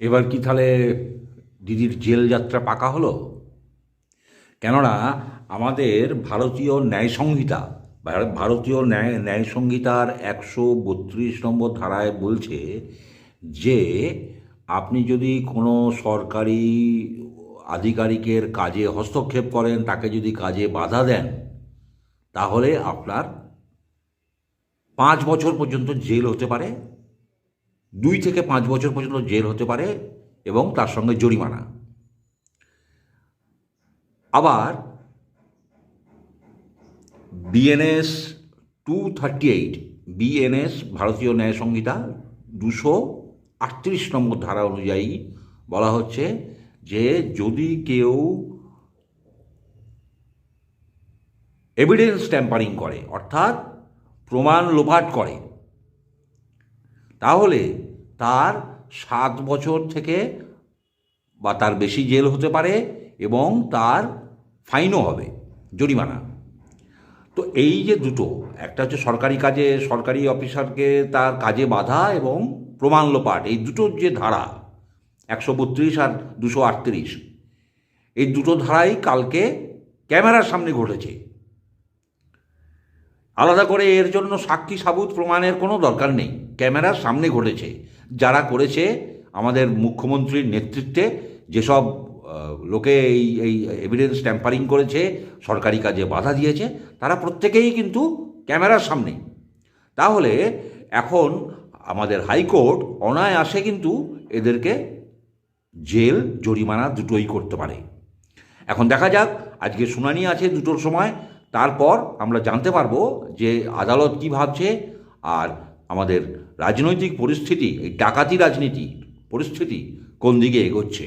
এবার কি তাহলে দিদির জেল যাত্রা পাকা হলো? কেননা আমাদের ভারতীয় ন্যায় সংহিতা ভারতীয় ন্যায় ন্যায় সংহিতার একশো বত্রিশ নম্বর ধারায় বলছে যে, আপনি যদি কোনো সরকারি আধিকারিকের কাজে হস্তক্ষেপ করেন, তাকে যদি কাজে বাধা দেন, তাহলে আপনার পাঁচ বছর পর্যন্ত জেল হতে পারে। দুই থেকে পাঁচ বছর পর্যন্ত জেল হতে পারে এবং তার সঙ্গে জরিমানা। আবার BNS two thirty eight BNS, Bharatiya Nyaya Sanhita দুশো আটত্রিশ নম্বর ধারা অনুযায়ী বলা হচ্ছে যে যদি কেউ এভিডেন্স ট্যাম্পারিং করে, অর্থাৎ প্রমাণ লোপাট করে তাহলে তার সাত বছর থেকে বা তার বেশি জেল হতে পারে এবং তার ফাইনও হবে, জরিমানা। তো এই যে দুটো, একটা হচ্ছে সরকারি কাজে, সরকারি অফিসারকে তার কাজে বাধা এবং প্রমাণ লোপাট, এই দুটোর যে ধারা, একশো বত্রিশ আর দুশো আটত্রিশ, এই দুটো ধারাই কালকে ক্যামেরার সামনে ঘটেছে। আলাদা করে এর জন্য সাক্ষী সাবুত প্রমাণের কোনো দরকার নেই। ক্যামেরার সামনে ঘটেছে। যারা করেছে আমাদের মুখ্যমন্ত্রীর নেতৃত্বে যেসব লোকে এই এই এভিডেন্স ট্যাম্পারিং করেছে, সরকারি কাজে বাধা দিয়েছে, তারা প্রত্যেকেই কিন্তু ক্যামেরার সামনে। তাহলে এখন আমাদের হাইকোর্ট অনায়াসে কিন্তু এদেরকে জেল, জরিমানা দুটোই করতে পারে। এখন দেখা যাক, আজকে শুনানি আছে দুটোর সময়, তারপর আমরা জানতে পারব যে আদালত কী ভাবছে আর আমাদের রাজনৈতিক পরিস্থিতি এই ডাকাতি রাজনীতি পরিস্থিতি কোন দিকে এগোচ্ছে?